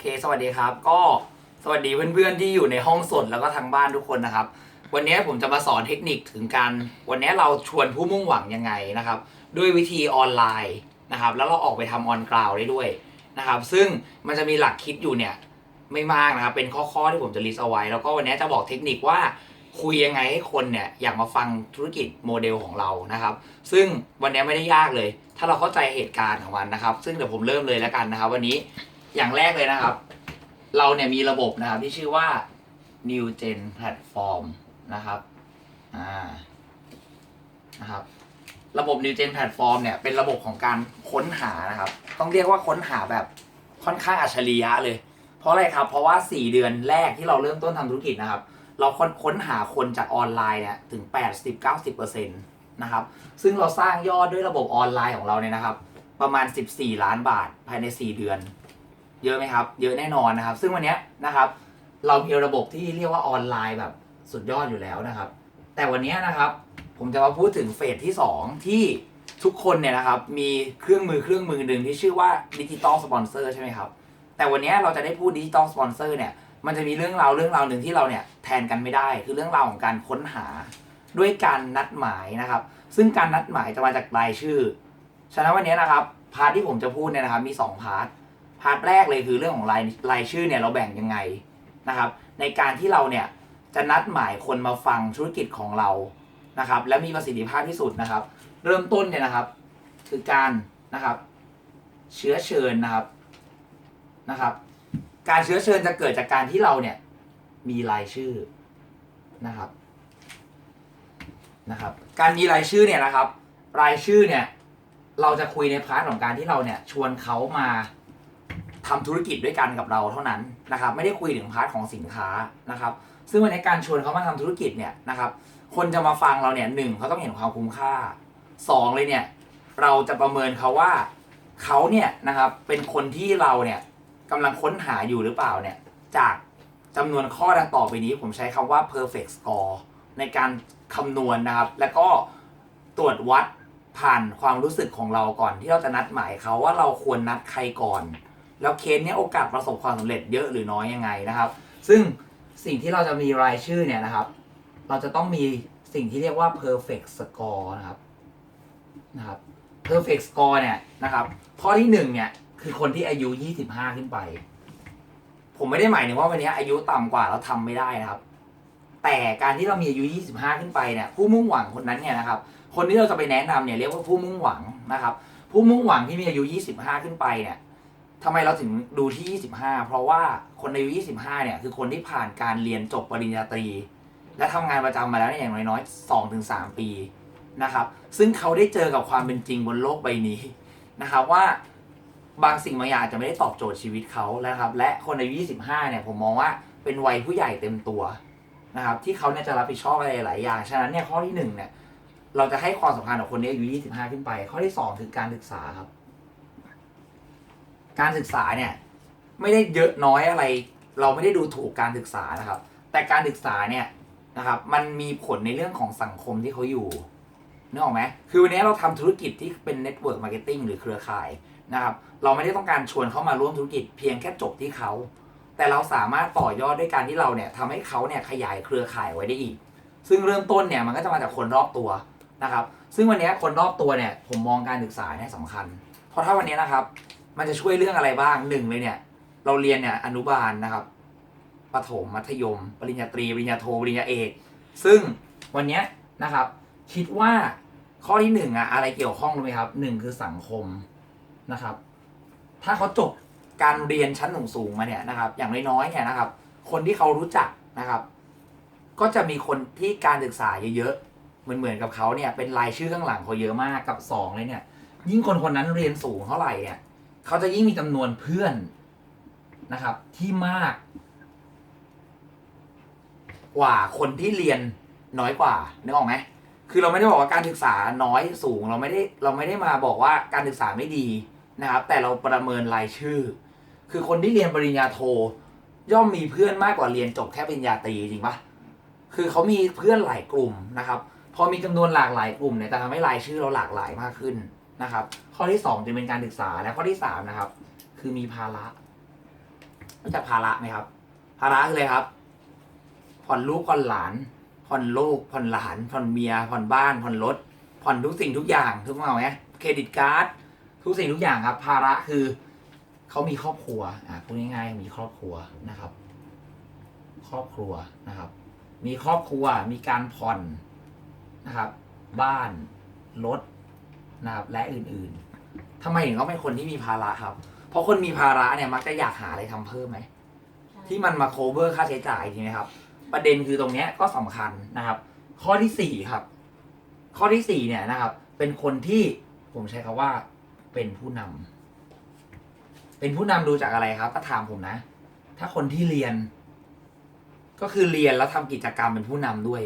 เค สวัสดีครับ ก็สวัสดีเพื่อนๆที่อยู่ในห้องสดแล้วก็ทางบ้านทุกคนนะครับ วันนี้ผมจะมาสอนเทคนิคถึงการวันนี้เราชวนผู้มุ่งหวังยังไงนะครับ ด้วยวิธีออนไลน์นะครับ แล้วเราออกไปทำออนกราวได้ด้วยนะครับ ซึ่งมันจะมีหลักคิดอยู่เนี่ยไม่มากนะครับ เป็นข้อๆที่ผมจะลิสต์เอาไว้ แล้วก็วันนี้จะบอกเทคนิคว่าคุยยังไงให้คนเนี่ยอยากมาฟังธุรกิจโมเดลของเรานะครับ ซึ่งวันนี้ไม่ได้ยากเลย ถ้าเราเข้าใจเหตุการณ์ของมันนะครับ ซึ่งเดี๋ยวผมเริ่มเลยแล้วกันนะครับ วันนี้ อย่างแรกเลยนะครับ เราเนี่ยมีระบบนะครับที่ชื่อว่า New Gen Platform นะครับอ่านะครับ ระบบ New Gen Platform เนี่ยเป็นระบบของการค้นหานะครับ ต้องเรียกว่าค้นหาแบบค่อนข้างอัจฉริยะเลย เพราะอะไรครับ เพราะว่า 4 เดือนแรกที่เราเริ่มต้นทำธุรกิจนะครับ เราค้นค้นหาคนจากออนไลน์เนี่ยถึง 80-90%นะครับ ซึ่งเราสร้างยอดด้วยระบบออนไลน์ของเราเนี่ยนะครับ ประมาณ 14 ล้านบาทภายใน 4 เดือน เยอะไหมครับ เยอะแน่นอนนะครับ ซึ่งวันนี้นะครับ เรามีระบบที่เรียกว่าออนไลน์แบบสุดยอดอยู่แล้วนะครับ แต่วันนี้นะครับผมจะมาพูดถึงเฟสที่ 2 ที่ทุกคนเนี่ยนะครับมีเครื่องมือเครื่องมือหนึ่งที่ชื่อว่าดิจิตอลสปอนเซอร์ใช่ไหมครับ แต่วันนี้เราจะได้พูดดิจิตอลสปอนเซอร์เนี่ยมันจะมีเรื่องราวเรื่องราวหนึ่งที่เราเนี่ยแทนกันไม่ได้ คือเรื่องราวของการค้นหาด้วยการนัดหมายนะครับ ซึ่งการนัดหมายจะมาจากรายชื่อ ฉะนั้นวันนี้นะครับพาร์ทที่ผมจะพูดเนี่ยนะครับมี 2 พาร์ท พาร์ทแรกเลยคือเรื่องของรายรายชื่อเนี่ยเราแบ่งยังไงนะครับ ในการที่เราเนี่ยจะนัดหมายคนมาฟังธุรกิจของเรานะครับ และมีประสิทธิภาพที่สุดนะครับ เริ่มต้นเนี่ยนะครับ คือการนะครับ เชื้อเชิญนะครับนะครับ การเชื้อเชิญจะเกิดจากการที่เราเนี่ยมีรายชื่อนะครับนะครับ การมีรายชื่อเนี่ยนะครับ รายชื่อเนี่ยเราจะคุยในพาร์ทของการที่เราเนี่ยชวนเขามา ทำธุรกิจด้วยกันกับเราเท่านั้นนะครับไม่ได้คุยถึงพาร์ทของสินค้านะครับซึ่งวันนี้การชวนเขามาทำธุรกิจเนี่ยนะครับคนจะมาฟังเราเนี่ยหนึ่งเขาต้องเห็นความคุ้มค่าสองเลยเนี่ยเราจะประเมินเขาว่าเขาเนี่ยนะครับเป็นคนที่เราเนี่ยกำลังค้นหาอยู่หรือเปล่าเนี่ยจากจำนวนข้อดังต่อไปนี้ ผมใช้คำว่า perfect score ในการคำนวณนะครับ แล้วก็ตรวจวัดผ่านความรู้สึกของเราก่อนที่เราจะนัดหมายเขาว่าเราควรนัดใครก่อน แล้วเคสเนี้ยโอกาสประสบความสำเร็จเยอะหรือน้อยยังไงนะครับ ซึ่งสิ่งที่เราจะมีรายชื่อเนี่ยนะครับ เราจะต้องมีสิ่งที่เรียกว่า perfect score นะครับนะครับ perfect score เนี่ยนะครับ ข้อที่หนึ่งเนี่ยคือคนที่อายุ 25 ขึ้นไป ผมไม่ได้หมายถึงว่าวันนี้อายุต่ำกว่าเราทำไม่ได้นะครับ แต่การที่เรามีอายุ 25 ขึ้นไปเนี่ยผู้มุ่งหวังคนนั้นเนี่ยนะครับ คนที่เราจะไปแนะนำเนี่ยเรียกว่าผู้มุ่งหวังนะครับ ผู้มุ่งหวังที่มีอายุ 25 ขึ้นไปเนี่ย ทำไมเราถึงดูที่ 25 เพราะว่าคนอายุ25 เนี่ย คือคนที่ผ่านการเรียนจบปริญญาตรี และทำงานประจำมาแล้วเนี่ยอย่างน้อยๆ 2-3 ปีนะครับ ซึ่งเขาได้เจอกับความเป็นจริงบนโลกใบนี้นะครับว่าบางสิ่งบางอย่างจะไม่ได้ตอบโจทย์ชีวิตเขาแล้วครับ และคนอายุ25 เนี่ยผมมองว่าเป็นวัยผู้ใหญ่เต็มตัวนะครับที่เขาเนี่ยจะรับผิดชอบอะไรหลายอย่าง ฉะนั้นเนี่ยข้อที่หนึ่งเนี่ยเราจะให้ความสำคัญกับคนที่อายุ25 ขึ้นไป ข้อที่ 2 คือการศึกษาครับ การศึกษาเนี่ยไม่ได้เยอะน้อยอะไร เราไม่ได้ดูถูกการศึกษานะครับ แต่การศึกษาเนี่ยนะครับ มันมีผลในเรื่องของสังคมที่เขาอยู่นึกออกไหมคือวันนี้เราทำธุรกิจที่เป็นเน็ตเวิร์กมาร์เก็ตติ้งหรือเครือข่ายนะครับ เราไม่ได้ต้องการชวนเขามาร่วมธุรกิจเพียงแค่จบที่เขา แต่เราสามารถต่อยอดด้วยการที่เราเนี่ยทำให้เขาเนี่ยขยายเครือข่ายไว้ได้อีก ซึ่งเริ่มต้นเนี่ยมันก็จะมาจากคนรอบตัวนะครับ ซึ่งวันนี้คนรอบตัวเนี่ยผมมองการศึกษาเนี่ยสำคัญ เพราะถ้าวันนี้นะครับ มันจะช่วยเรื่องอะไรบ้างหนึ่งเลยเนี่ย เราเรียนเนี่ยอนุบาลนะครับประถมมัธยม ปริญญาตรี ปริญญาโท ปริญญาเอก ซึ่งวันเนี้ยนะครับ คิดว่าข้อที่หนึ่งอะอะไรเกี่ยวข้องรู้ไหมครับหนึ่งคือสังคมนะครับ ถ้าเขาจบการเรียนชั้นสูงๆมาเนี่ยนะครับ อย่างน้อยๆเนี่ยนะครับ คนที่เขารู้จักนะครับ ก็จะมีคนที่การศึกษาเยอะๆเหมือนเหมือนกับเขาเนี่ยเป็นรายชื่อข้างหลังเขาเยอะมากกับสองเลยเนี่ย ยิ่งคนคนนั้นเรียนสูงเท่าไหร่เนี่ย เขาจะยิ่งมีจำนวนเพื่อนนะครับ ที่มาก กว่าคนที่เรียนน้อยกว่านึกออกไหมคือเราไม่ได้บอกว่าการศึกษาน้อยสูง เราไม่ได้เราไม่ได้มาบอกว่าการศึกษาไม่ดีนะครับ แต่เราประเมินรายชื่อ คือคนที่เรียนปริญญาโท ย่อมมีเพื่อนมากกว่าเรียนจบแค่ปริญญาตรีจริงปะคือเขามีเพื่อนหลายกลุ่มนะครับ พอมีจำนวนหลากหลายกลุ่มเนี่ยจะทำให้รายชื่อเราหลากหลายมากขึ้น นะครับ ข้อที่สองจะเป็นการศึกษาและข้อที่สามนะครับ คือมีภาระรู้จักภาระไหมครับ ภาระคืออะไรครับ ผ่อนลูกผ่อนหลาน ผ่อนลูกผ่อนหลาน ผ่อนเมีย ผ่อนบ้าน ผ่อนรถ ผ่อนทุกสิ่งทุกอย่างทุกเงาไหมเครดิตการ์ดทุกสิ่งทุกอย่างครับ ภาระคือเขามีครอบครัวอ่าพูดง่ายๆมีครอบครัวนะครับ ครอบครัวนะครับ มีครอบครัวมีการผ่อนนะครับ บ้านรถ นะครับและอื่นๆทำไมถึงต้องเป็นคนที่มีภาระครับ เพราะคนมีภาระเนี่ยมักจะอยากหาอะไรทำเพิ่มไหมที่มันมา cover ค่าใช้จ่ายทีนะครับ ประเด็นคือตรงเนี้ยก็สำคัญนะครับ ข้อที่สี่ครับ ข้อที่สี่เนี่ยนะครับ เป็นคนที่ผมใช้คำว่า เป็นผู้นำเป็นผู้นำดูจากอะไรครับก็ถามผมนะ ถ้าคนที่เรียน ก็คือเรียนแล้วทำกิจกรรมเป็นผู้นำด้วย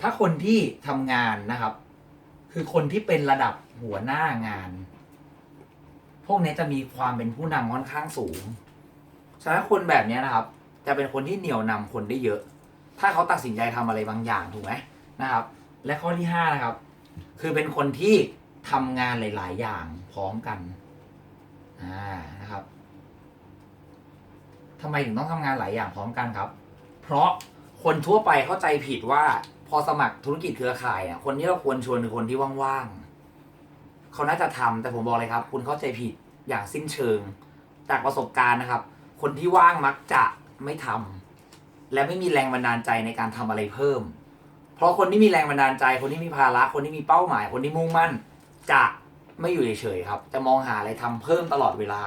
ถ้าคนที่ทำงานนะครับ คือคนที่เป็นระดับหัวหน้างาน พวกนี้จะมีความเป็นผู้นำค่อนข้างสูงฉะนั้นคนแบบนี้นะครับ จะเป็นคนที่เหนี่ยวนำคนได้เยอะ ถ้าเขาตัดสินใจทำอะไรบางอย่างถูกไหมนะครับ และข้อที่ห้านะครับ คือเป็นคนที่ทำงานหลาย ๆ อย่างพร้อมกันอ่านะครับทำไมถึงต้องทำงานหลายอย่างพร้อมกันครับ เพราะคนทั่วไปเข้าใจผิดว่า พอสมัครธุรกิจเครือข่ายอะคนที่เราควรชวนคือคนที่ว่างๆเขาน่าจะทำแต่ผมบอกเลยครับ คุณเข้าใจผิดอย่างสิ้นเชิง จากประสบการณ์นะครับ คนที่ว่างมักจะไม่ทำและไม่มีแรงบันดาลใจในการทำอะไรเพิ่ม เพราะคนที่มีแรงบันดาลใจ คนที่มีภาระคนที่มีเป้าหมาย คนที่มุ่งมั่น จะไม่อยู่เฉยๆครับ จะมองหาอะไรทำเพิ่มตลอดเวลา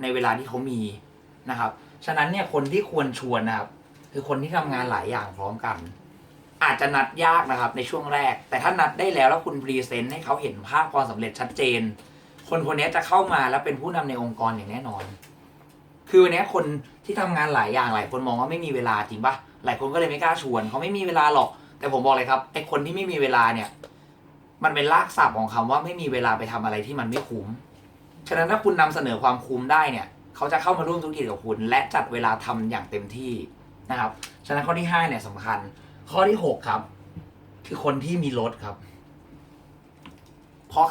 ในเวลาที่เขามีนะครับ ฉะนั้นเนี่ยคนที่ควรชวนนะครับ คือคนที่ทำงานหลายอย่างพร้อมกัน อาจจะนัดยากนะครับในช่วงแรก แต่ถ้านัดได้แล้วแล้วคุณพรีเซนต์ให้เขาเห็นภาพความสำเร็จชัดเจน คนคนนี้จะเข้ามาแล้วเป็นผู้นำในองค์กรอย่างแน่นอน คือวันนี้คนที่ทำงานหลายอย่างหลายคนมองว่าไม่มีเวลาจริงปะหลายคนก็เลยไม่กล้าชวนเขาไม่มีเวลาหรอก แต่ผมบอกเลยครับไอคนที่ไม่มีเวลาเนี่ย มันเป็นรากศัพท์ของคำว่าไม่มีเวลาไปทำอะไรที่มันไม่คุ้มฉะนั้นถ้าคุณนำเสนอความคุ้มได้เนี่ย เขาจะเข้ามาร่วมธุรกิจกับคุณ และจัดเวลาทำอย่างเต็มที่นะครับฉะนั้นข้อที่ห้าเนี่ยสำคัญ ข้อที่หกครับ คือคนที่มีรถครับ เพราะ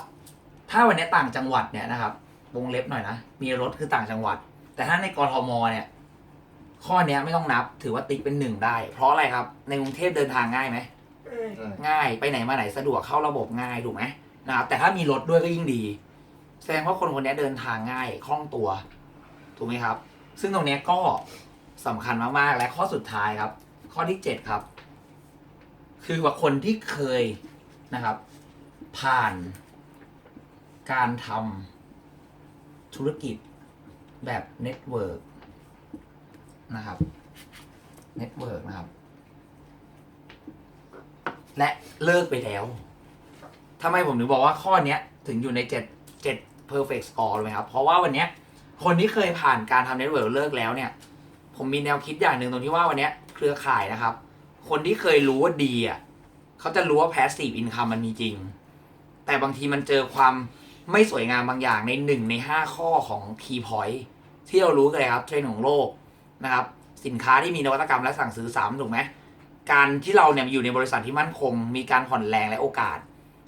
ถ้าวันนี้ต่างจังหวัดเนี่ยนะครับวงเล็บหน่อยนะมีรถคือต่างจังหวัด แต่ถ้าในกรทมเนี่ย ข้อเนี้ยไม่ต้องนับ ถือว่าติ๊กเป็นหนึ่งได้ เพราะอะไรครับ ในกรุงเทพเดินทางง่ายไหมง่ายไปไหนมาไหนสะดวกเข้าระบบง่ายถูกไหมนะครับแต่ถ้ามีรถด้วยก็ยิ่งดี แสดงว่าคนคนนี้เดินทางง่ายคล่องตัว ถูกไหมครับ ซึ่งตรงเนี้ยก็สำคัญมากๆและข้อสุดท้ายครับ ข้อที่เจ็ดครับ คือว่าคนที่เคยนะครับ ผ่านการทำธุรกิจแบบเน็ตเวิร์กนะครับเน็ตเวิร์กนะครับ และเลิกไปแล้วทำไมผมถึงบอกว่าข้อนี้ถึงอยู่ในเจ็ดเจ็ด perfect score เลยครับ เพราะว่าวันนี้คนที่เคยผ่านการทำเน็ตเวิร์กเลิกแล้วเนี่ย ผมมีแนวคิดอย่างหนึ่งตรงที่ว่าวันนี้เครือข่ายนะครับ คนที่เคยรู้ว่าดีอะเขาจะรู้ว่า passive income มันมีจริง แต่บางทีมันเจอความไม่สวยงามบางอย่างในหนึ่งในห้าข้อของ key point ที่เรารู้กันเลยครับเทรนด์ของโลกนะครับ สินค้าที่มีนวัตกรรมและสั่งซื้อซ้ำถูกไหมการที่เราเนี่ยอยู่ในบริษัทที่มั่นคง มีการผ่อนแรงและโอกาส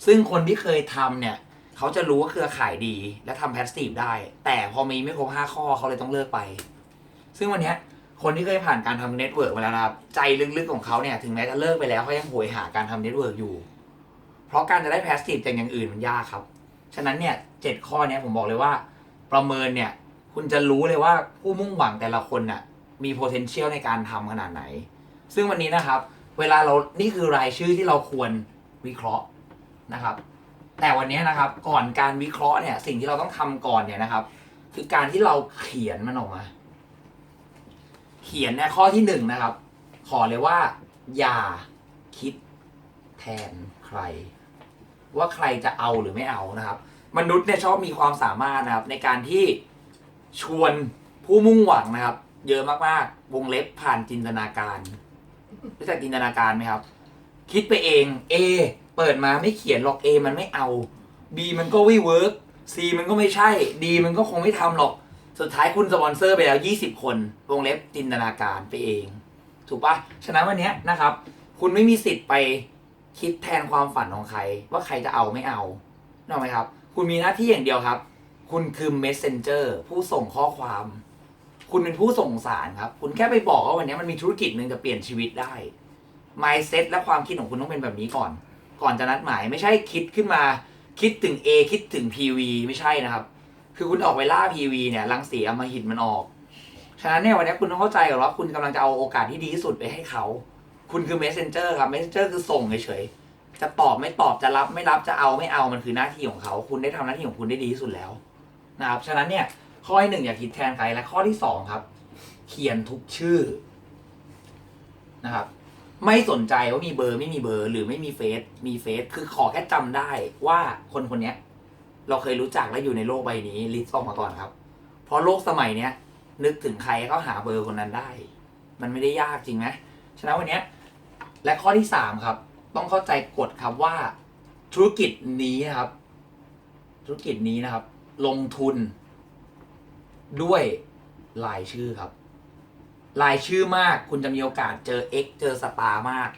ซึ่งคนที่เคยทำเนี่ย เขาจะรู้ว่าเครือข่ายดี และทำแพสซีฟได้ แต่พอมีไม่ครบห้าข้อเขาเลยต้องเลิกไป ซึ่งวันนี้ คนที่เคยผ่านการทำเน็ตเวิร์กมาแล้วนะครับ ใจลึกๆของเขาเนี่ย ถึงแม้จะเลิกไปแล้วเขายังโหยหาการทำเน็ตเวิร์กอยู่ เพราะการจะได้แพสซีฟจากอย่างอื่นมันยากครับ ฉะนั้นเนี่ยเจ็ดข้อเนี้ยผมบอกเลยว่า ประเมินเนี่ย คุณจะรู้เลยว่าผู้มุ่งหวังแต่ละคนน่ะมี potential ในการทำขนาดไหน ซึ่งวันนี้นะครับ เวลาเรานี่คือรายชื่อที่เราควรวิเคราะห์นะครับ แต่วันนี้นะครับก่อนการวิเคราะห์เนี่ยสิ่งที่เราต้องทำก่อนเนี่ยนะครับ คือการที่เราเขียนมันออกมา เขียนเนี่ยข้อที่หนึ่งนะครับ ขอเลยว่า อย่าคิดแทนใคร ว่าใครจะเอาหรือไม่เอานะครับ มนุษย์เนี่ยชอบมีความสามารถนะครับ ในการที่ชวนผู้มุ่งหวังนะครับ เยอะมากๆวงเล็บผ่านจินตนาการรู้จักจินตนาการไหมครับ คิดไปเอง A เปิดมาไม่เขียนหรอก A มันไม่เอา B มันก็ไม่เวิร์ก C มันก็ไม่ใช่ D มันก็คงไม่ทำหรอก สุดท้ายคุณสปอนเซอร์ไปแล้ว 20 คน วงเล็บจินตนาการไปเอง ถูกปะฉะนั้นวันนี้นะครับ คุณไม่มีสิทธิ์ไปคิดแทนความฝันของใคร ว่าใครจะเอาไม่เอานึกออกไหมครับ คุณมีหน้าที่อย่างเดียวครับ คุณคือ messenger ผู้ส่งข้อความ คุณเป็นผู้ส่งสารครับ คุณแค่ไปบอกว่าวันนี้มันมีธุรกิจหนึ่งจะเปลี่ยนชีวิตได้ mindset และความคิดของคุณต้องเป็นแบบนี้ก่อน ก่อนจะนัดหมายไม่ใช่คิดขึ้นมา คิดถึง A คิดถึง PV ไม่ใช่นะครับ คือคุณออกไปล่า PV เนี่ยรังสีอมหิตมันออก ฉะนั้นเนี่ยวันนี้คุณต้องเข้าใจก่อนว่าคุณกำลังจะเอาโอกาสที่ดีที่สุดไปให้เขา คุณคือ messenger ครับ messenger คือส่งเฉยๆจะตอบไม่ตอบจะรับไม่รับจะเอาไม่เอามันคือหน้าที่ของเขา คุณได้ทำหน้าที่ของคุณได้ดีที่สุดแล้วนะครับฉะนั้นเนี่ยข้อที่หนึ่งอย่าคิดแทนใครและข้อที่สองครับ เขียนทุกชื่อนะครับไม่สนใจว่ามีเบอร์ไม่มีเบอร์หรือไม่มีเฟซมีเฟซคือขอแค่จำได้ว่าคนคนนี้ เราเคยรู้จักและอยู่ในโลกใบนี้ลิสต์ออกมาก่อนครับ เพราะโลกสมัยเนี้ยนึกถึงใครก็หาเบอร์คนนั้นได้ มันไม่ได้ยากจริงไหมฉะนั้นวันนี้และข้อที่สามครับ ต้องเข้าใจกฎครับว่าธุรกิจนี้นะครับ ธุรกิจนี้นะครับ ลงทุน ด้วยรายชื่อครับรายชื่อมากคุณจะมีโอกาสเจอ X เจอสตาร์มาก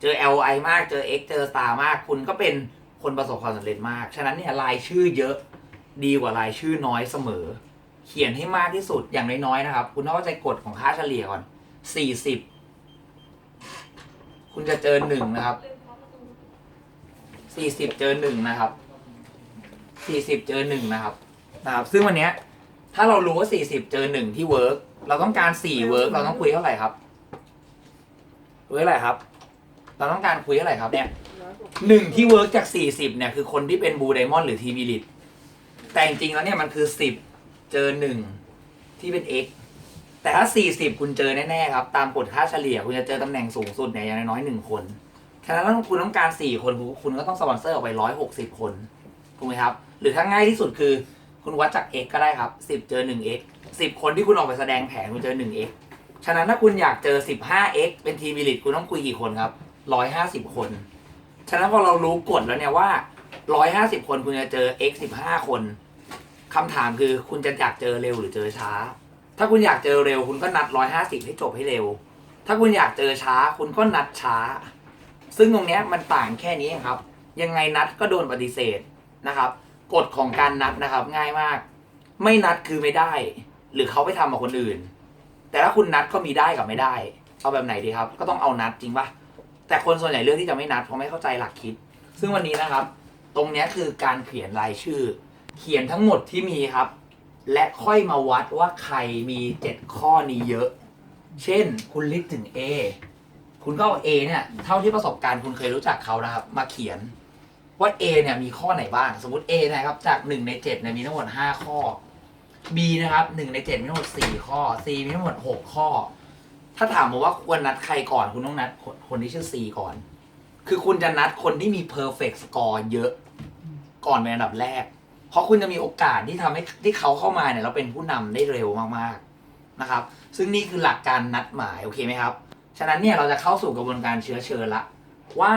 เจอ LI มากเจอ X เจอสตาร์มาก คุณก็เป็น คนประสบความสำเร็จมาก ฉะนั้นเนี่ยรายชื่อเยอะดีกว่ารายชื่อน้อยเสมอ เขียนให้มากที่สุดอย่างน้อยๆนะครับ คุณต้องเข้าใจกฎของค่าเฉลี่ยก่อน40คุณจะเจอหนึ่งนะครับ40เจอหนึ่งนะครับ40เจอหนึ่งนะครับนะครับ ซึ่งวันเนี้ยถ้าเรารู้ว่า40เจอหนึ่งที่เวิร์กเราต้องการ4เวิร์กเราต้องคุยเท่าไหร่ครับคุยเท่าไหร่ครับ เราต้องการคุยเท่าไหร่ครับเนี่ย หนึ่งที่เวิร์กจาก 40 เนี่ย คือคนที่เป็นบูไดมอนด์หรือทีบิลิตแต่จริงๆแล้วเนี่ยมันคือ 10 เจอ 1 ที่เป็น x แต่ถ้า 40 คุณเจอแน่ๆครับ ตามกฎค่าเฉลี่ยคุณจะเจอตำแหน่งสูงสุดเนี่ยอย่างน้อยหนึ่งคน ฉะนั้นแล้วคุณต้องการ 4 คนคุณคุณก็ต้องสปอนเซอร์ออกไป 160 คนถูกไหมครับ หรือถ้าง่ายที่สุดคือคุณวัดจาก x ก็ได้ครับ 10 เจอ 1x 10 คนที่คุณออกไปแสดงแผนคุณเจอ 1x ฉะนั้นถ้าคุณอยากเจอ 15x เป็นทีบิลิตคุณต้องคุยกี่คนครับ 150 คน ฉะนั้นพอเรารู้กฎแล้วเนี่ยว่า150คนคุณจะเจอ x 15คนคำถามคือคุณจะอยากเจอเร็วหรือเจอช้า ถ้าคุณอยากเจอเร็ว คุณก็นัด150ให้จบให้เร็ว ถ้าคุณอยากเจอช้า คุณก็นัดช้า ซึ่งตรงเนี้ยมันต่างแค่นี้ครับ ยังไงนัดก็โดนปฏิเสธนะครับกฎของการนัดนะครับ ง่ายมาก ไม่นัดคือไม่ได้ หรือเขาไปทำกับคนอื่น แต่ถ้าคุณนัดก็มีได้กับไม่ได้ เอาแบบไหนดีครับ ก็ต้องเอานัดจริงปะ แต่คนส่วนใหญ่เลือกที่จะไม่นัดเพราะไม่เข้าใจหลักคิด ซึ่งวันนี้นะครับ ตรงนี้คือการเขียนรายชื่อ เขียนทั้งหมดที่มีครับ และค่อยมาวัดว่าใครมีเจ็ดข้อนี้เยอะ เช่น คุณลิสต์ถึง A คุณก็เอา A เนี่ยเท่าที่ประสบการณ์คุณเคยรู้จักเขานะครับ มาเขียนว่า A เนี่ยมีข้อไหนบ้าง สมมติ A นะครับจาก1ใน7เนี่ยมีทั้งหมด5ข้อ B นะครับ1ใน7มีทั้งหมด4ข้อ C มีทั้งหมด6ข้อ ถ้าถามผมว่าควรนัดใครก่อนคุณต้องนัดคนคนที่ชื่อ C ก่อน คือคุณจะนัดคนที่มี perfect score เยอะก่อนเป็นอันดับแรก เพราะคุณจะมีโอกาสที่ทำให้ที่เขาเข้ามาเนี่ยเราเป็นผู้นำได้เร็วมากๆนะครับ ซึ่งนี่คือหลักการนัดหมายโอเคไหมครับ ฉะนั้นเนี่ยเราจะเข้าสู่กระบวนการเชื้อเชิญละ ว่า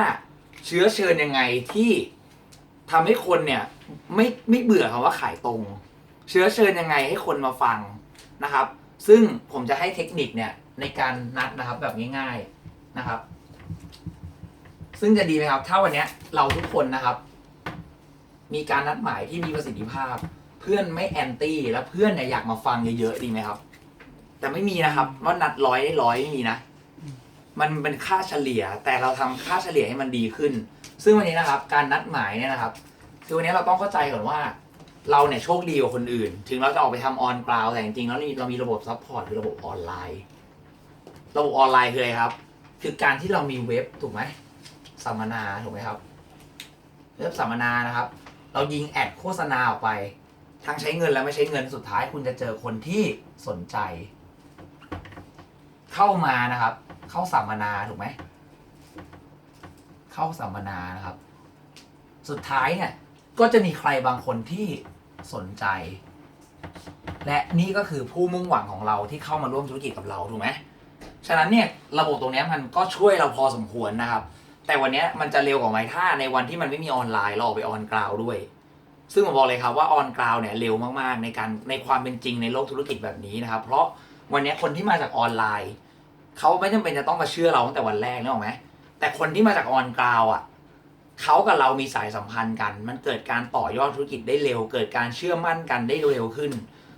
เชื้อเชิญยังไงที่ทำให้คนเนี่ยไม่ไม่เบื่อคำว่าขายตรง เชื้อเชิญยังไงให้คนมาฟังนะครับ ซึ่งผมจะให้เทคนิคเนี่ย ในการนัดนะครับแบบง่าย ๆนะครับ ซึ่งจะดีไหมครับ ถ้าวันนี้เราทุกคนนะครับ มีการนัดหมายที่มีประสิทธิภาพ เพื่อนไม่แอนตี้แล้วเพื่อนเนี่ยอยากมาฟังเยอะๆดีไหมครับ แต่ไม่มีนะครับว่านัดร้อยได้ร้อยไม่มีนะมันเป็นค่าเฉลี่ยแต่เราทำค่าเฉลี่ยให้มันดีขึ้น ซึ่งวันนี้นะครับ การนัดหมายเนี่ยนะครับคือวันนี้เราต้องเข้าใจก่อนว่า เราเนี่ยโชคดีกว่าคนอื่น ถึงเราจะออกไปทำออนกราวแต่จริงๆแล้วเรามีระบบซัพพอร์ตคือระบบออนไลน์ ระบบออนไลน์คืออะไรครับ คือการที่เรามีเว็บถูกไหมสัมมนาถูกไหมครับ เว็บสัมมนานะครับ เรายิงแอดโฆษณาออกไปทั้งใช้เงินและไม่ใช้เงินสุดท้ายคุณจะเจอคนที่สนใจ เข้ามานะครับ เข้าสัมมนาถูกไหมเข้าสัมมนานะครับ สุดท้ายเนี่ยก็จะมีใครบางคนที่สนใจ และนี่ก็คือผู้มุ่งหวังของเราที่เข้ามาร่วมธุรกิจกับเราถูกไหม ฉะนั้นเนี่ยระบบตรงนี้มันก็ช่วยเราพอสมควรนะครับ แต่วันนี้มันจะเร็วกว่าไหมถ้าในวันที่มันไม่มีออนไลน์เราออกไปออนกราวด้วย ซึ่งผมบอกเลยครับว่าออนกราวเนี่ยเร็วมากๆ ในการในความเป็นจริงในโลกธุรกิจแบบนี้นะครับ เพราะวันนี้คนที่มาจากออนไลน์เขาไม่จำเป็นจะต้องมาเชื่อเราตั้งแต่วันแรกนึกออกไหมแต่คนที่มาจากออนกราวอะเขากับเรามีสายสัมพันธ์กัน มันเกิดการต่อยอดธุรกิจได้เร็ว เกิดการเชื่อมั่นกันได้เร็วขึ้น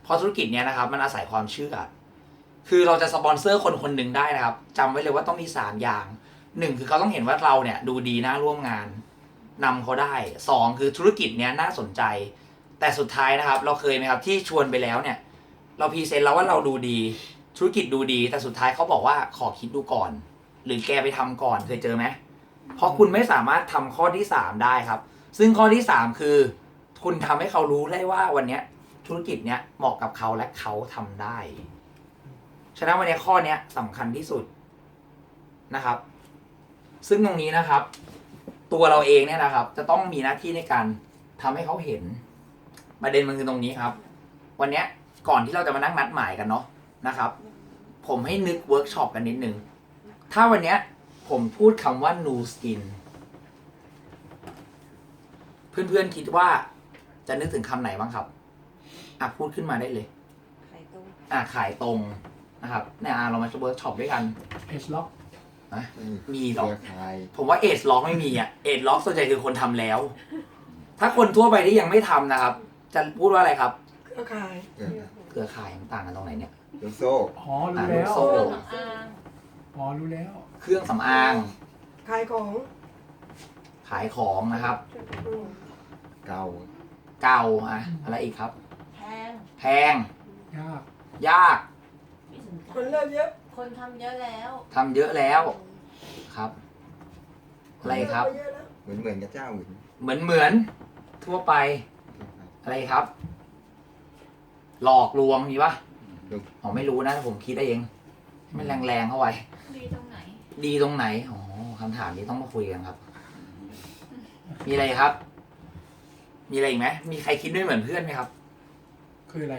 เพราะธุรกิจเนี้ยนะครับมันอาศัยความเชื่อ คือเราจะสปอนเซอร์คนคนหนึ่งได้นะครับจำไว้เลยว่าต้องมีสามอย่างหนึ่งคือเขาต้องเห็นว่าเราเนี่ยดูดีน่าร่วมงานนำเขาได้สองคือธุรกิจเนี้ยน่าสนใจ แต่สุดท้ายนะครับ เราเคยไหมครับที่ชวนไปแล้วเนี่ย เราพรีเซนต์แล้วว่าเราดูดี ธุรกิจดูดี แต่สุดท้ายเขาบอกว่าขอคิดดูก่อน หรือแกไปทำก่อนเคยเจอไหมเพราะคุณไม่สามารถทำข้อที่สามได้ครับ ซึ่งข้อที่สามคือ คุณทำให้เขารู้ได้ว่าวันเนี้ยธุรกิจเนี้ยเหมาะกับเขาและเขาทำได้ ฉะนั้นวันนี้ข้อเนี้ยสำคัญที่สุดนะครับ ซึ่งตรงนี้นะครับ ตัวเราเองเนี่ยนะครับ จะต้องมีหน้าที่ในการทำให้เขาเห็นประเด็นมันคือตรงนี้ครับ วันเนี้ยก่อนที่เราจะมานั่งนัดหมายกันเนาะนะครับ ผมให้นึกเวิร์กช็อปกันนิดนึง ถ้าวันเนี้ยผมพูดคำว่า new skin เพื่อนๆคิดว่าจะนึกถึงคำไหนบ้างครับ อะพูดขึ้นมาได้เลยไข่ต้มอะขายตรง นะครับเนี่ยอะเรามาเวิร์กช็อปด้วยกันเอชล็อกมีหรอก เครือข่ายผมว่าเอทล็อกไม่มีอะเอทล็อกส่วนใหญ่คือคนทำแล้ว ถ้าคนทั่วไปที่ยังไม่ทำนะครับ จะพูดว่าอะไรครับ เครือข่ายเครือเครือข่ายมันต่างกันตรงไหนเนี่ย ลูกโซ่อ๋ออ่ารู้แล้วลูกโซ่อ๋อรู้แล้วเครื่องสำอางขายของขายของนะครับ อืมเก่าเก่าอะอะไรอีกครับ แพงแพงยาก ยากไม่ส นใจคนเริ่มเยอะคนทำเยอะแล้วทำเยอะแล้วครับ อะไรครับ เยอะแล้วเหมือนเหมือนกับเจ้าอื่นเหมือนเหมือนทั่วไปอะไรครับ หลอกลวงมีปะลูกอ๋อไม่รู้นะผมคิดเองให้มันแรงๆเข้าไว้ ดีตรงไหน ดีตรงไหนอ๋อคำถามนี้ต้องมาคุยกันครับ มีอะไรครับ มีอะไรอีกไหมมีใครคิดไม่เหมือนเพื่อนไหมครับ คืออะไร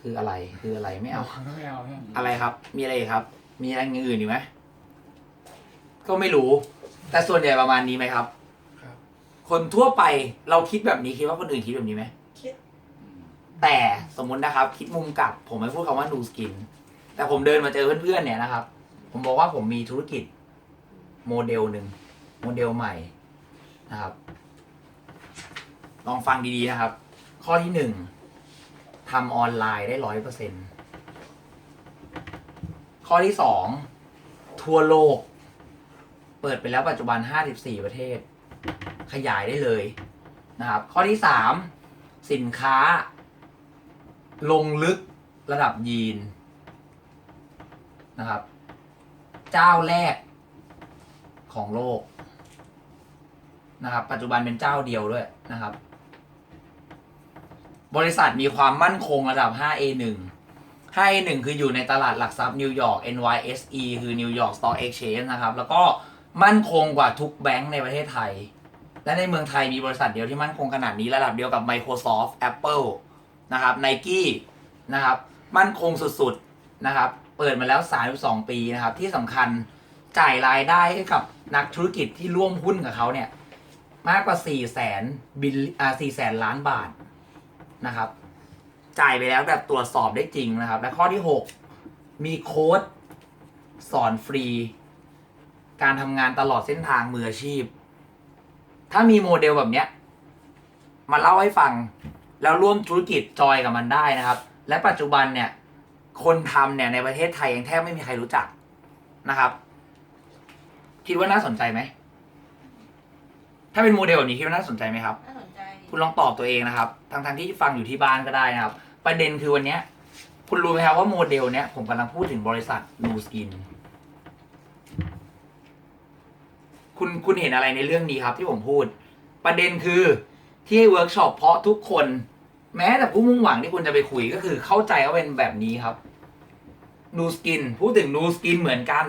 คืออะไร คืออะไรไม่เอา ไม่เอาเนี่ยอะไรครับ มีอะไรอีกครับ มีอะไรอย่างอื่นอีกไหมก็ไม่รู้ แต่ส่วนใหญ่ประมาณนี้ไหมครับ ครับ คนทั่วไปเราคิดแบบนี้คิดว่าคนอื่นคิดแบบนี้ไหมคิด แต่สมมุตินะครับ คิดมุมกลับ ผมไม่พูดคำว่าดูสกิน แต่ผมเดินมาเจอเพื่อนๆเนี่ยนะครับ ผมบอกว่าผมมีธุรกิจ โมเดลหนึ่งโมเดลใหม่นะครับ ลองฟังดีๆนะครับ ข้อที่หนึ่ง ทำออนไลน์ได้ร้อยเปอร์เซ็นข้อที่สองทั่วโลก เปิดไปแล้วปัจจุบันห้าสิบสี่ประเทศ ขยายได้เลยนะครับ ข้อที่สามสินค้า ลงลึกระดับยีนนะครับ เจ้าแรกของโลกนะครับ ปัจจุบันเป็นเจ้าเดียวด้วยนะครับ บริษัทมีความมั่นคงระดับ 5A1 5A1 คืออยู่ในตลาดหลักทรัพย์นิวยอร์ก NYSE คือ New York Stock Exchange นะครับ แล้วก็มั่นคงกว่าทุกแบงก์ในประเทศไทย และในเมืองไทยมีบริษัทเดียวที่มั่นคงขนาดนี้ระดับเดียวกับ Microsoft Apple นะครับ Nike นะครับ มั่นคงสุดๆ นะครับ เปิดมาแล้ว 32 ปีนะครับ ที่สำคัญจ่ายรายได้ให้กับนักธุรกิจที่ร่วมหุ้นกับเขาเนี่ยมากกว่า4แสนบิลอ่า4แสนล้านบาท นะครับ จ่ายไปแล้วแบบตรวจสอบได้จริงนะครับ และข้อที่ 6 มีโค้ดสอนฟรี การทำงานตลอดเส้นทางมืออาชีพ ถ้ามีโมเดลแบบเนี้ยมาเล่าให้ฟัง แล้วร่วมธุรกิจจอยกับมันได้นะครับ และปัจจุบันเนี่ย คนทำเนี่ยในประเทศไทยยังแทบไม่มีใครรู้จักนะครับ คิดว่าน่าสนใจไหม ถ้าเป็นโมเดลแบบนี้คิดว่าน่าสนใจไหมครับ คุณลองตอบตัวเองนะครับทั้งทงๆที่ฟังอยู่ที่บ้านก็ได้นะครับ ประเด็นคือวันนี้คุณรู้ไหมครับว่าโมเดลเนี้ยผมกำลังพูดถึงบริษัท New Skin คุณคุณเห็นอะไรในเรื่องนี้ครับที่ผมพูด ประเด็นคือที่ให้เวิร์กช็อปเพราะทุกคน แม้แต่ผู้มุ่งหวังที่คุณจะไปคุยก็คือเข้าใจว่าเป็นแบบนี้ครับนูสกินพูดถึงนูสกินเหมือนกัน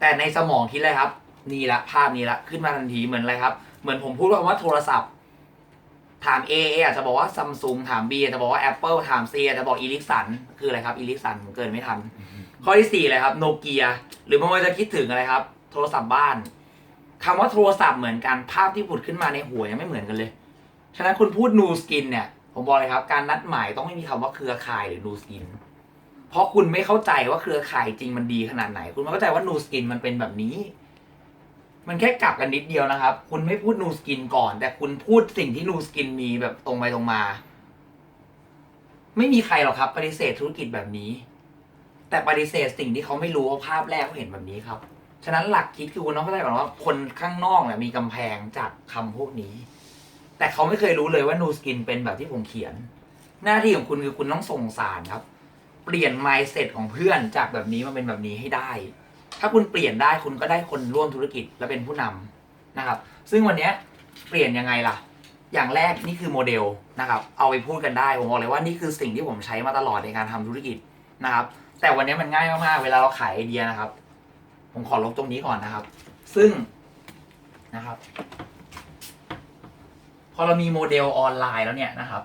แต่ในสมองคิดเลยครับ นี่ละภาพนี้ละขึ้นมาทันทีเหมือนอะไรครับ เหมือนผมพูดว่าคำว่าโทรศัพท์ ถาม A A อาจจะบอกว่าซัมซุงถาม B อาจจะบอกว่า Apple ถาม C อาจจะบอกอีลิกสันคืออะไรครับอีลิกสันผมเกินไม่ทัน ข้อที่สี่เลยครับโนเกียหรือบางคนจะคิดถึงอะไรครับ โทรศัพท์บ้านคำว่าโทรศัพท์เหมือนกันภาพที่ผุดขึ้นมาในหัวยังไม่เหมือนกันเลย ฉะนั้นคุณพูดนูสกินเนี่ย ผมบอกเลยครับ การนัดหมายต้องไม่มีคำว่าเครือข่ายหรือนูสกินเพราะคุณไม่เข้าใจว่าเครือข่ายจริงมันดีขนาดไหน คุณไม่เข้าใจว่านูสกินมันเป็นแบบนี้ มันแค่กลับกันนิดเดียวนะครับ คุณไม่พูดนูสกินก่อน แต่คุณพูดสิ่งที่นูสกินมีแบบตรงไปตรงมา ไม่มีใครหรอกครับปฏิเสธธุรกิจแบบนี้ แต่ปฏิเสธสิ่งที่เขาไม่รู้ว่าภาพแรกเขาเห็นแบบนี้ครับ ฉะนั้นหลักคิดคือคุณต้องเข้าใจก่อนว่าคนข้างนอกเนี่ยมีกำแพงจากคำพวกนี้ แต่เขาไม่เคยรู้เลยว่านูสกินเป็นแบบที่ผมเขียน หน้าที่ของคุณคือคุณต้องส่งสารครับ เปลี่ยน mindset ของเพื่อนจากแบบนี้มาเป็นแบบนี้ให้ได้ ถ้าคุณเปลี่ยนได้คุณก็ได้คนร่วมธุรกิจและเป็นผู้นำนะครับ ซึ่งวันนี้เปลี่ยนยังไงล่ะ อย่างแรกนี่คือโมเดลนะครับ เอาไปพูดกันได้ผมบอกเลยว่านี่คือสิ่งที่ผมใช้มาตลอดในการทำธุรกิจนะครับ แต่วันนี้มันง่ายมากๆเวลาเราขายไอเดียนะครับ ผมขอลบตรงนี้ก่อนนะครับ ซึ่งนะครับ พอเรามีโมเดลออนไลน์แล้วเนี่ยนะครับ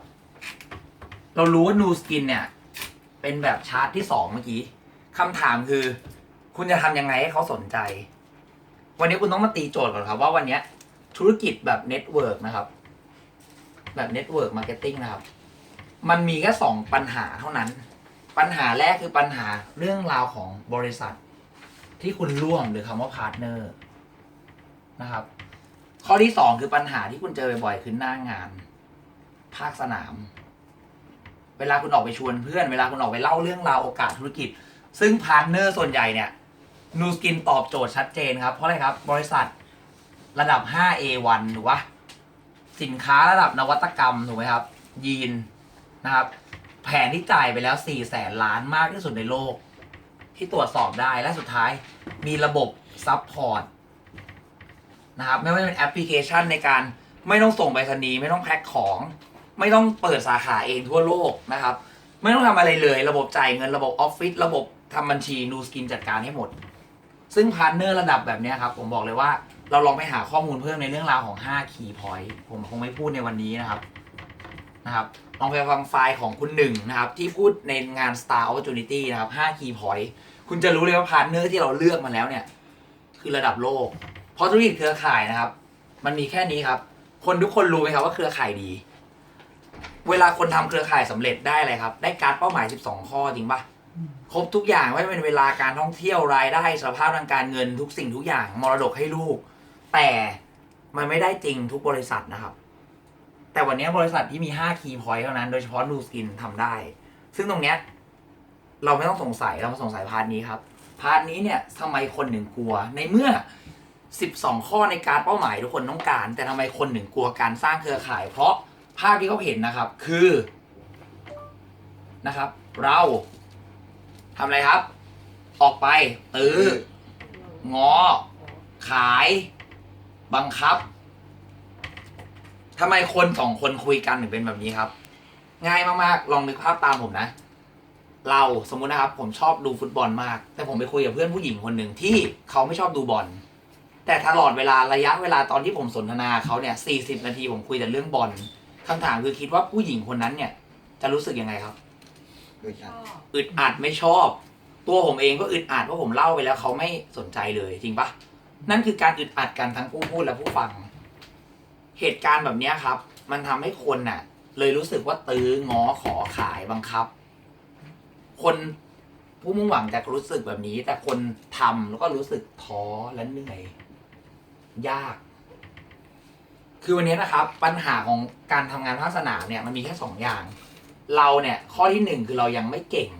เรารู้ว่านูสกินเนี่ยเป็นแบบชาร์ตที่สองเมื่อกี้คำถามคือ คุณจะทำยังไงให้เขาสนใจ วันนี้คุณต้องมาตีโจทย์ก่อนครับ ว่าวันเนี้ยธุรกิจแบบเน็ตเวิร์กนะครับ แบบเน็ตเวิร์กมาร์เก็ตติ้งนะครับ มันมีแค่สองปัญหาเท่านั้น ปัญหาแรกคือปัญหาเรื่องราวของบริษัท ที่คุณร่วมหรือคำว่าพาร์ทเนอร์นะครับ ข้อที่สองคือปัญหาที่คุณเจอบ่อยๆคือหน้างาน ภาคสนาม เวลาคุณออกไปชวนเพื่อน เวลาคุณออกไปเล่าเรื่องราวโอกาสธุรกิจ ซึ่งพาร์ทเนอร์ส่วนใหญ่เนี่ย นูสกินตอบโจทย์ชัดเจนครับ เพราะอะไรครับบริษัทระดับ 5A1 ถูกปะสินค้าระดับนวัตกรรมถูกไหมครับ ยีนนะครับ แผนที่จ่ายไปแล้ว4แสนล้านมากที่สุดในโลก ที่ตรวจสอบได้และสุดท้ายมีระบบซัพพอร์ตนะครับ ไม่ว่าจะเป็นแอปพลิเคชันในการไม่ต้องส่งไปรษณีย์ไม่ต้องแพ็คของ ไม่ต้องเปิดสาขาเองทั่วโลกนะครับ ไม่ต้องทำอะไรเลย ระบบจ่ายเงินระบบออฟฟิศระบบทำบัญชีนูสกินจัดการให้หมด ซึ่งพาร์ทเนอร์ระดับแบบเนี้ยครับ ผมบอกเลยว่าเราลองไปหาข้อมูลเพิ่มในเรื่องราวของ 5 key point ผมคงไม่พูดในวันนี้นะครับนะครับลองไปฟังไฟล์ของคุณหนึ่งนะครับ ที่พูดในงาน Star Opportunity นะครับ 5 key point คุณจะรู้เลยว่าพาร์ทเนอร์ที่เราเลือกมาแล้วเนี่ย คือระดับโลก เพราะธุรกิจเครือข่ายนะครับ มันมีแค่นี้ครับ คนทุกคนรู้ไหมครับว่าเครือข่ายดี เวลาคนทำเครือข่ายสำเร็จได้อะไรครับ ได้การเป้าหมาย 12 ข้อจริงปะ ครบทุกอย่างไม่ว่าเป็นเวลาการท่องเที่ยวรายได้สภาพทางการเงินทุกสิ่งทุกอย่างมรดกให้ลูก แต่มันไม่ได้จริงทุกบริษัทนะครับ แต่วันนี้บริษัทที่มี5 key point เท่านั้น โดยเฉพาะนูสกินทำได้ ซึ่งตรงเนี้ยเราไม่ต้องสงสัยเรามาสงสัยพาร์ทนี้ครับ พาร์ทนี้เนี่ยทำไมคนหนึ่งกลัว ในเมื่อ 12 ข้อในการเป้าหมายทุกคนต้องการ แต่ทำไมคนหนึ่งกลัวการสร้างเครือข่าย เพราะภาพที่เขาเห็นนะครับคือนะครับ เรา ทำอะไรครับ ออกไป ตื้อ งอ ขาย บังคับทำไมคนสองคนคุยกันถึงเป็นแบบนี้ครับ ง่ายมากๆ ลองนึกภาพตามผมนะ เราสมมุตินะครับ ผมชอบดูฟุตบอลมาก แต่ผมไปคุยกับเพื่อนผู้หญิงคนหนึ่งที่เขาไม่ชอบดูบอล แต่ตลอดเวลาระยะเวลาตอนที่ผมสนทนาเขาเนี่ย40 นาทีผมคุยแต่เรื่องบอลคำถามคือคิดว่าผู้หญิงคนนั้นเนี่ย จะรู้สึกยังไงครับ ด้วยชกันอบอึดอัดไม่ชอบ ตัวผมเองก็อึดอัดเพราะผมเล่าไปแล้วเขาไม่สนใจเลยจริงปะนั่นคือการอึดอัดกันทั้งผู้พูดและผู้ฟัง เหตุการณ์แบบเนี้ยครับ มันทำให้คนน่ะ เลยรู้สึกว่าตื้องอขอขายบังคับ คนผู้มุ่งหวังจะรู้สึกแบบนี้ แต่คนทำแล้วก็รู้สึกท้อและเหนื่อย ยาก คือวันนี้นะครับ ปัญหาของการทำงานภาคสนามเนี่ยมันมีแค่สองอย่าง เราเนี่ยข้อที่หนึ่งคือเรายังไม่เก่ง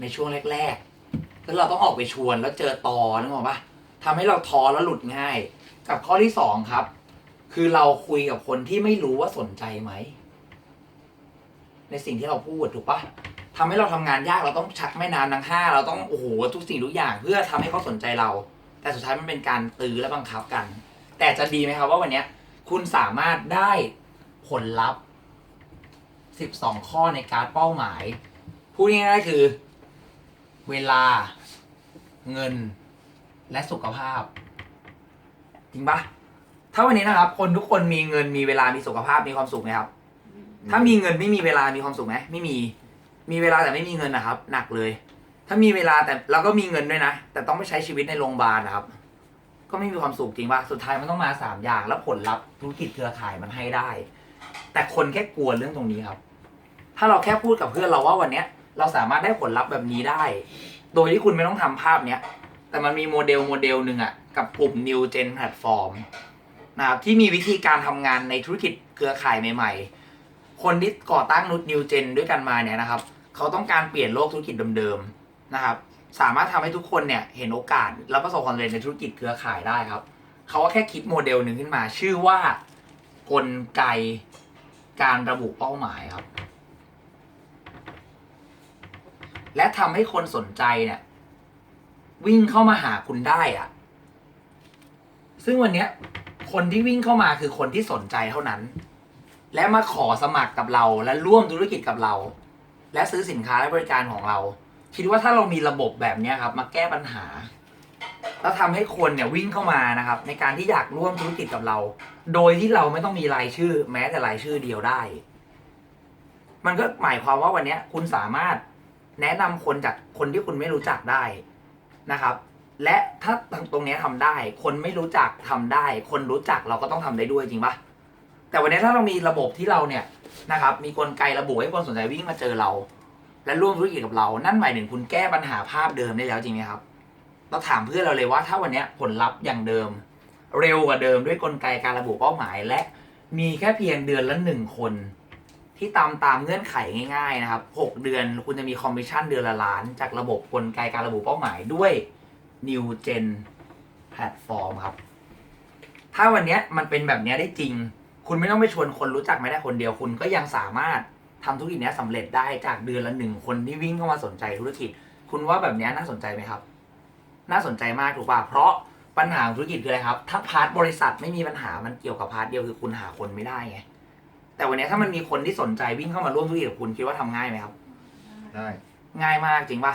ในช่วงแรกๆแล้วเราต้องออกไปชวนแล้วเจอตอนึกออกปะทำให้เราท้อแล้วหลุดง่าย กับข้อที่สองครับ คือเราคุยกับคนที่ไม่รู้ว่าสนใจไหม ในสิ่งที่เราพูดถูกปะทำให้เราทำงานยากเราต้องชักไม่นานทั้งห้าเราต้องโอ้โหทุกสิ่งทุกอย่าง เพื่อทำให้เขาสนใจเรา แต่สุดท้ายมันเป็นการตื้อและบังคับกัน แต่จะดีไหมครับว่าวันนี้คุณสามารถได้ผลลัพธ์ 12 ข้อในการเป้าหมาย พูดง่ายๆคือ เวลา เงิน และสุขภาพ จริงปะถ้าวันนี้นะครับ คนทุกคนมีเงินมีเวลามีสุขภาพมีความสุขไหมครับ ถ้ามีเงินไม่มีเวลามีความสุขไหมไม่มี มีเวลาแต่ไม่มีเงินนะครับ หนักเลย ถ้ามีเวลาแต่เราก็มีเงินด้วยนะ แต่ต้องไปใช้ชีวิตในโรงพยาบาลนะครับ ก็ไม่มีความสุขจริงปะสุดท้ายมันต้องมาสามอย่าง แล้วผลลัพธ์ธุรกิจเครือข่ายมันให้ได้ แต่คนแค่กลัวเรื่องตรงนี้ครับ ถ้าเราแค่พูดกับเพื่อนเราว่าวันเนี้ย เราสามารถได้ผลลัพธ์แบบนี้ได้ โดยที่คุณไม่ต้องทำภาพเนี้ย แต่มันมีโมเดลโมเดลหนึ่งอะกับกลุ่ม New Gen Platform นะครับที่มีวิธีการทำงานในธุรกิจเครือข่ายใหม่ๆ คนที่ก่อตั้งนุช New Gen ด้วยกันมาเนี่ยนะครับ เขาต้องการเปลี่ยนโลกธุรกิจเดิมๆนะครับ สามารถทำให้ทุกคนเนี่ยเห็นโอกาสแล้วประสบความสำเร็จในธุรกิจเครือข่ายได้ครับ เขาก็แค่คิดโมเดลหนึ่งขึ้นมา ชื่อว่ากลไก การระบุเป้าหมายครับ และทำให้คนสนใจเนี่ย วิ่งเข้ามาหาคุณได้อะซึ่งวันนี้คนที่วิ่งเข้ามาคือคนที่สนใจเท่านั้น และมาขอสมัครกับเรา และร่วมธุรกิจกับเรา และซื้อสินค้าและบริการของเรา คิดว่าถ้าเรามีระบบแบบนี้ครับ มาแก้ปัญหา แล้วทำให้คนเนี่ยวิ่งเข้ามานะครับ ในการที่อยากร่วมธุรกิจกับเรา โดยที่เราไม่ต้องมีรายชื่อ แม้แต่รายชื่อเดียวได้ มันก็หมายความว่าวันนี้คุณสามารถแนะนำคนจากคนที่คุณไม่รู้จักได้นะครับ และถ้าตรงนี้ทำได้ คนไม่รู้จักทำได้ คนรู้จักเราก็ต้องทำได้ด้วยจริงปะแต่วันนี้ถ้าเรามีระบบที่เราเนี่ยนะครับ มีกลไกระบุให้คนสนใจวิ่งมาเจอเรา และร่วมธุรกิจกับเรา นั่นหมายถึงคุณแก้ปัญหาภาพเดิมได้แล้วจริงไหมครับ เราถามเพื่อนเราเลยว่าถ้าวันนี้ผลลัพธ์อย่างเดิม เร็วกว่าเดิมด้วยกลไกการระบุเป้าหมาย และมีแค่เพียงเดือนละหนึ่งคน ที่ตามตามเงื่อนไขง่าย ๆ นะครับหกเดือนคุณจะมีคอมมิชชั่นเดือนละล้าน จากระบบกลไกการระบุเป้าหมายด้วย New Gen Platform ครับ ถ้าวันนี้มันเป็นแบบนี้ได้จริง คุณไม่ต้องไปชวนคนรู้จักไม่ได้คนเดียวคุณก็ยังสามารถทำธุรกิจนี้สำเร็จได้จากเดือนละหนึ่งคนที่วิ่งเข้ามาสนใจธุรกิจ คุณว่าแบบนี้น่าสนใจไหมครับ น่าสนใจมากถูกป่ะเพราะปัญหาของธุรกิจคืออะไรครับ ถ้าพาร์ทบริษัทไม่มีปัญหามันเกี่ยวกับพาร์ทเดียวคือคุณหาคนไม่ได้ไงแต่วันเนี้ยถ้ามันมีคนที่สนใจวิ่งเข้ามาร่วมธุรกิจกับคุณคิดว่าทำง่ายไหมครับได้ง่ายมากจริงป่ะ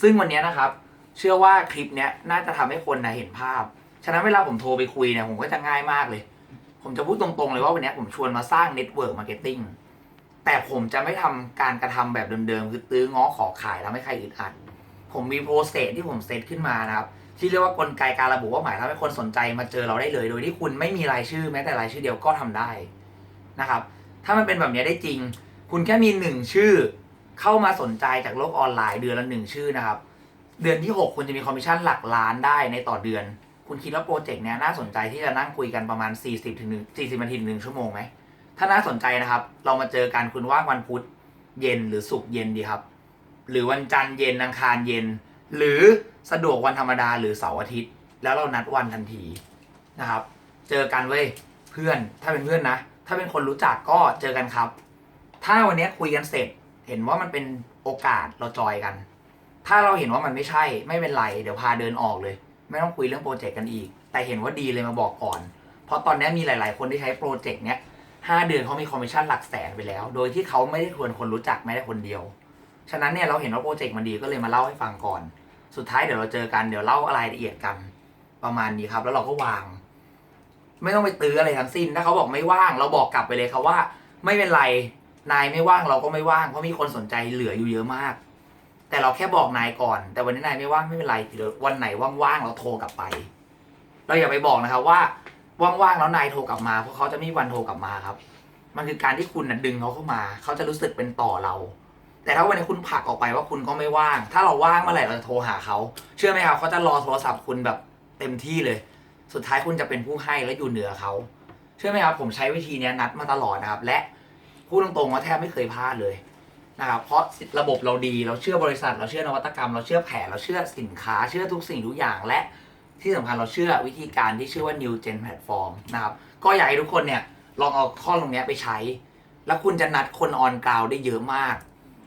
ซึ่งวันเนี้ยนะครับ เชื่อว่าคลิปเนี้ยน่าจะทำให้คนนะเห็นภาพ ฉะนั้นเวลาผมโทรไปคุยเนี่ยผมก็จะง่ายมากเลย ผมจะพูดตรงๆเลยว่าวันเนี้ยผมชวนมาสร้างเน็ตเวิร์กมาร์เก็ตติ้งแต่ผมจะไม่ทำการกระทำแบบเดิมๆคือตื้อง้อขอขายแล้วไม่ใครอึดอัด ผมมีโปรเซสที่ผมเซตขึ้นมานะครับ ที่เรียกว่ากลไกการระบุเป้าหมายทำให้คนสนใจมาเจอเราได้เลย โดยที่คุณไม่มีรายชื่อแม้แต่รายชื่อเดียวก็ทำได้นะครับ ถ้ามันเป็นแบบนี้ได้จริง คุณแค่มีหนึ่งชื่อ เข้ามาสนใจจากโลกออนไลน์เดือนละหนึ่งชื่อนะครับ เดือนที่ 6 คุณจะมีคอมมิชชั่นหลักล้านได้ในต่อเดือน คุณคิดว่าโปรเจกต์เนี้ยน่าสนใจที่จะนั่งคุยกันประมาณ 40ถึง1 40นาทีถึงหนึ่งชั่วโมงไหมถ้าน่าสนใจนะครับ เรามาเจอกันคุณว่างวันพุธเย็นหรือศุกร์เย็นดีครับ หรือวันจันทร์เย็นอังคารเย็น หรือสะดวกวันธรรมดาหรือเสาร์อาทิตย์ แล้วเรานัดวันทันทีนะครับ เจอกันเว้ยเพื่อนถ้าเป็นเพื่อนนะ ถ้าเป็นคนรู้จักก็เจอกันครับ ถ้าวันนี้คุยกันเสร็จ เห็นว่ามันเป็นโอกาสเราจอยกัน ถ้าเราเห็นว่ามันไม่ใช่ไม่เป็นไร เดี๋ยวพาเดินออกเลย ไม่ต้องคุยเรื่องโปรเจกต์กันอีก แต่เห็นว่าดีเลยมาบอกก่อน เพราะตอนนี้มีหลาย ๆ คนที่ใช้โปรเจกต์เนี้ยห้าเดือนเขามีคอมมิชชั่นหลักแสนไปแล้ว โดยที่เขาไม่ได้ชวนคนรู้จักไม่ได้คนเดียว ฉะนั้นเนี่ยเราเห็นว่าโปรเจกต์มันดีก็เลยมาเล่าให้ฟังก่อน สุดท้ายเดี๋ยวเราเจอกันเดี๋ยวเล่ารายละเอียดกันประมาณนี้ครับ แล้วเราก็วาง ไม่ต้องไปตื้ออะไรทั้งสิ้น ถ้าเขาบอกไม่ว่าง เราบอกกลับไปเลยครับว่า ไม่เป็นไรนายไม่ว่างเราก็ไม่ว่างเพราะมีคนสนใจเหลืออยู่เยอะมาก แต่เราแค่บอกนายก่อน แต่วันนี้นายไม่ว่างไม่เป็นไรเดี๋ยววันไหนว่างๆเราโทรกลับไป เราอย่าไปบอกนะครับว่าว่างๆแล้วนายโทรกลับมาเพราะเขาจะไม่มีวันโทรกลับมาครับ มันคือการที่คุณนะดึงเขาเข้ามา เขาจะรู้สึกเป็นต่อเรา แต่ถ้าวันนี้คุณผลักออกไปว่าคุณก็ไม่ว่าง ถ้าเราว่างเมื่อไหร่เราจะโทรหาเขา เชื่อไหมครับเขาจะรอโทรศัพท์คุณแบบเต็มที่เลย สุดท้ายคุณจะเป็นผู้ให้และอยู่เหนือเขา เชื่อไหมครับ ผมใช้วิธีนี้นัดมาตลอดนะครับ และพูดตรงๆว่าแทบไม่เคยพลาดเลยนะครับ เพราะระบบเราดี เราเชื่อบริษัท เราเชื่อนวัตกรรม เราเชื่อแผน เราเชื่อสินค้า เชื่อทุกสิ่งทุกอย่าง และที่สำคัญเราเชื่อวิธีการที่ชื่อว่า New Gen Platform นะครับ ก็อยากให้ทุกคนเนี่ยลองเอาข้อตรงนี้ไปใช้ แล้วคุณจะนัดคนออนกราวได้เยอะมาก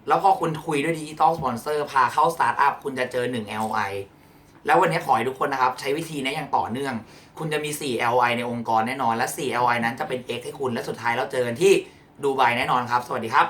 แล้วพอคุณคุยด้วยดิจิตอลสปอนเซอร์พาเข้าสตาร์ทอัพคุณจะเจอ 1 LI แล้ววันนี้ขอให้ทุกคนนะครับ ใช้วิธีนี้อย่างต่อเนื่อง คุณจะมี 4 LI ในองค์กรแน่นอน และ 4 LI นั้นจะเป็น X ให้คุณและสุดท้ายเราเจอกันที่ดูไบแน่นอนครับ สวัสดีครับ